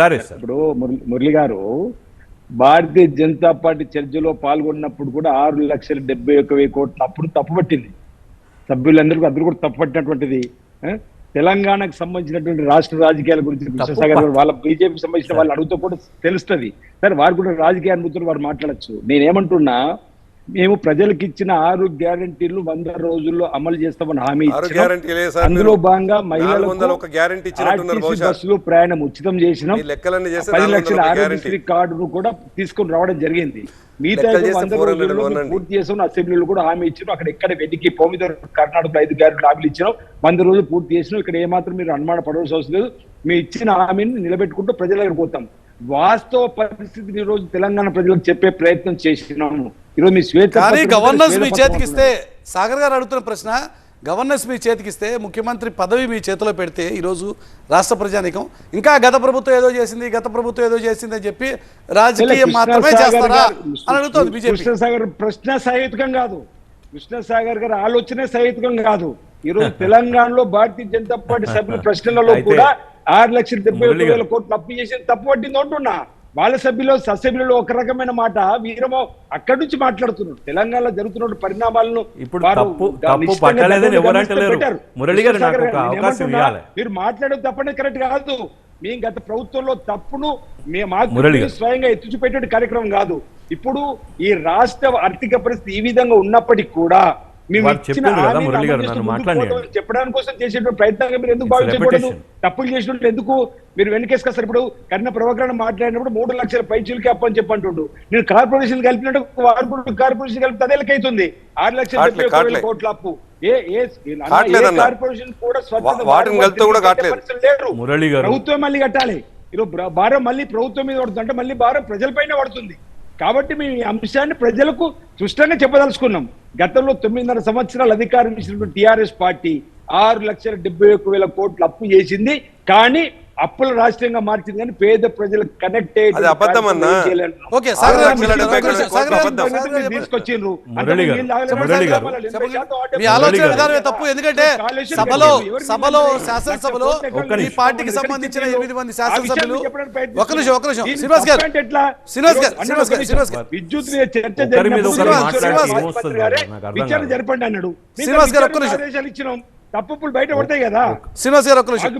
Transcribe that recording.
సరే సార్. ఇప్పుడు మురళి- గారు భారతీయ జనతా పార్టీ చర్చలో పాల్గొన్నప్పుడు కూడా ఆరు లక్షల డెబ్బై ఒక వెయ్యి కోట్లు అప్పుడు తప్పుపట్టింది సభ్యులందరికీ అందరూ కూడా తప్పుపట్టినటువంటిది? తెలంగాణకు సంబంధించినటువంటి రాష్ట్ర రాజకీయాల గురించి కృష్ణసాగర్ గారు వాళ్ళ బీజేపీ సంబంధించిన వాళ్ళు అడుగుతూ కూడా తెలుస్తుంది. సరే వారు కూడా రాజకీయ అనుభూతులు వారు మాట్లాడచ్చు. నేనేమంటున్నా మేము ప్రజలకు ఇచ్చిన ఆరు గ్యారంటీలు వంద రోజుల్లో అమలు చేస్తామని హామీ అందులో. భాగంగా మహిళలకు బస్సులు ప్రయాణం ఉచితం చేసినాం. పది లక్షల ఆరోగ్యశ్రీ కార్డును కూడా తీసుకొని రావడం జరిగింది. మిగతా వంద 400 రోజుల్లో. పూర్తి చేసాం అసెంబ్లీలో కూడా హామీ ఇచ్చినాం. అక్కడ ఎక్కడ వెతికి పోమిద కర్ణాటకలో ఐదు గ్యారెంట్లు హామీలు ఇచ్చినాం. వంద రోజులు పూర్తి చేసినాం. ఇక్కడ ఏమాత్రం మీరు అనుమాన పడవలసిన అవసరం లేదు. మీ ఇచ్చిన హామీని నిలబెట్టుకుంటూ ప్రజల దగ్గర పోతాం. వాస్తవ పరిస్థితిని ఈ రోజు తెలంగాణ ప్రజలకు చెప్పే ప్రయత్నం చేసినాము. ఈరోజు మీ శ్వేత కానీ పత్రిక గవర్నెన్స్ మీ శ్వేత చేతికి ఇస్తే పత్రిక సాగర్ గారు అడుగుతున్న ప్రశ్న గవర్నెన్స్ మీ చేతికి ఇస్తే ముఖ్యమంత్రి పదవి మీ చేతిలో పెడితే ఈరోజు రాష్ట్ర ప్రజానికం. ఇంకా గత ప్రభుత్వం ఏదో చేసింది గత ప్రభుత్వం ఏదో చేసింది అని చెప్పి రాజకీయం మాత్రమే చేస్తారా అని అడుగుతోంది బీజేపీ. కృష్ణసాగర్ ప్రశ్న సహేతుకం కాదు. కృష్ణసాగర్ గారి ఆలోచనే సహేతుకం కాదు. ఈ రోజు తెలంగాణలో భారతీయ జనతా పార్టీ సభ్యుల ప్రశ్నలలో కూడా ఆరు లక్షల డెబ్బై వేల. కోట్లు అప్పు చేసి తప్పు పట్టింది అంటున్నా. వాళ్ళ సభ్యులు అసెంబ్లీలో ఒక రకమైన మాట వీరమో అక్కడి నుంచి మాట్లాడుతున్నారు తెలంగాణలో జరుగుతున్న పరిణామాలను ఇప్పుడు. మీరు మాట్లాడేది తప్పనే కరెక్ట్ కాదు. మేము గత ప్రభుత్వంలో తప్పును మేము. స్వయంగా ఎత్తి చూపేటువంటి కార్యక్రమం కాదు. ఇప్పుడు ఈ రాష్ట్ర ఆర్థిక పరిస్థితి ఈ విధంగా ఉన్నప్పటికీ కూడా చెప్పడానికి కోసం చేసేటువంటి ప్రయత్నంగా మీరు ఎందుకు భావించకూడదు. తప్పులు చేసినట్టు ఎందుకు మీరు వెనకేసుకొస్తారు ఇప్పుడు కన్న ప్రభాకరణ మాట్లాడినప్పుడు మూడు లక్షల పైచీలకి అప్పని చెప్పంటుండు. నేను కార్పొరేషన్ కలిపినట్టు వారు కార్పొరేషన్ కలిపితే అదే లెక్కైతుంది ఆరు లక్షల కాట్లే, అప్పు. ఏ. కార్పొరేషన్ కూడా. ప్రభుత్వం మళ్ళీ కట్టాలి. ఈరోజు బ్ర- భారం మళ్ళీ ప్రభుత్వం మీద పడుతుంది అంటే మళ్ళీ భారం ప్రజలపైన పడుతుంది. కాబట్టి మేము ఈ అంశాన్ని ప్రజలకు స్పష్టంగా చెప్పదలుచుకున్నాం. గతంలో తొమ్మిదిన్నర సంవత్సరాలు అధికారం ఇచ్చినటువంటి టిఆర్ఎస్ పార్టీ ఆరు లక్షల డెబ్బై ఒక్క వేల కోట్లు అప్పు చేసింది. కానీ అప్పుల రాష్ట్రంగా మార్చింది కానీ పేద ప్రజలకు కనెక్ట్ ఒక్క తీసుకొచ్చిండ్రు. మీ ఆలోచన విధానమే తప్పు ఎందుకంటే సభలో సభలో శాసనసభలో ఒక్క ఈ. పార్టీకి సంబంధించిన ఎనిమిది మంది శాసనసభ్యులు ఒక నిమిషం ఒక నిమిషం. శ్రీనివాస్ గారు శ్రీనివాస్ గారు శ్రీనివాస్ గారు శ్రీనివాస్ గారు. విద్యుత్ చర్చ విచారణ కాదు. జరపండి అన్నాడు. శ్రీనివాస్ గారు ఒక్క నిమిషం. తప్పులు బయట పడతాయి కదా. శ్రీనివాస్ గారు ఒక నిమిషం.